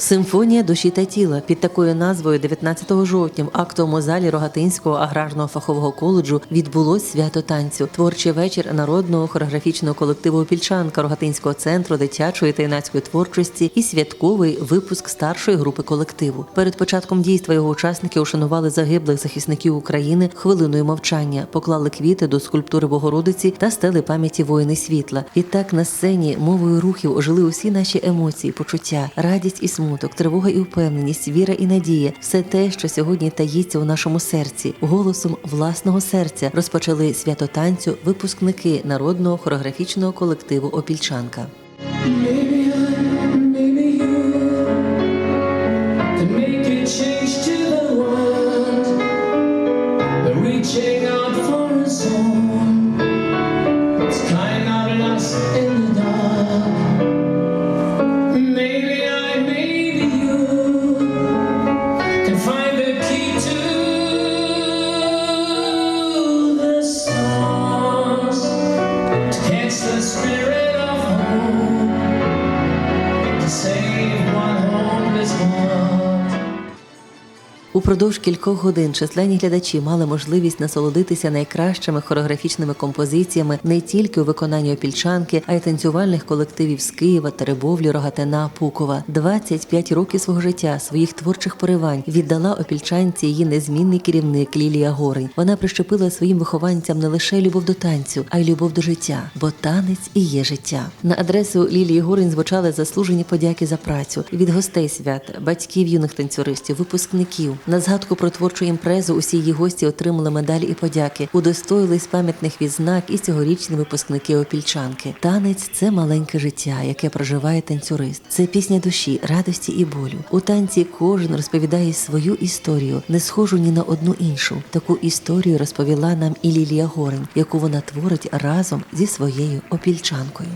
Симфонія душі та тіла під такою назвою 19 жовтня в актовому залі Рогатинського аграрного фахового коледжу відбулось свято танцю. Творчий вечір народного хореографічного колективу Опільчанка Рогатинського центру дитячої та юнацької творчості і святковий випуск старшої групи колективу. Перед початком дійства його учасники ушанували загиблих захисників України хвилиною мовчання, поклали квіти до скульптури Богородиці та стели пам'яті воїни світла. Відтак на сцені мовою рухів ожили усі наші емоції, почуття, радість і смуток, тривога і впевненість, віра і надія все те, що сьогодні таїться у нашому серці, голосом власного серця розпочали свято танцю випускники народного хореографічного колективу Опільчанка. Change Упродовж кількох годин численні глядачі мали можливість насолодитися найкращими хореографічними композиціями не тільки у виконанні опільчанки, а й танцювальних колективів з Києва, Теребовлі, Рогатина, Пукова. 25 років свого життя, своїх творчих поривань віддала опільчанці її незмінний керівник Лілія Горень. Вона прищепила своїм вихованцям не лише любов до танцю, а й любов до життя, бо танець і є життя. На адресу Лілії Горень звучали заслужені подяки за працю від гостей свята, батьків юних танцюристів, випускників. На згадку про творчу імпрезу усі її гості отримали медалі і подяки. Удостоїлись пам'ятних відзнак і цьогорічні випускники опільчанки. Танець це маленьке життя, яке проживає танцюрист. Це пісня душі, радості і болю. У танці кожен розповідає свою історію, не схожу ні на одну іншу. Таку історію розповіла нам і Лілія Горень, яку вона творить разом зі своєю опільчанкою.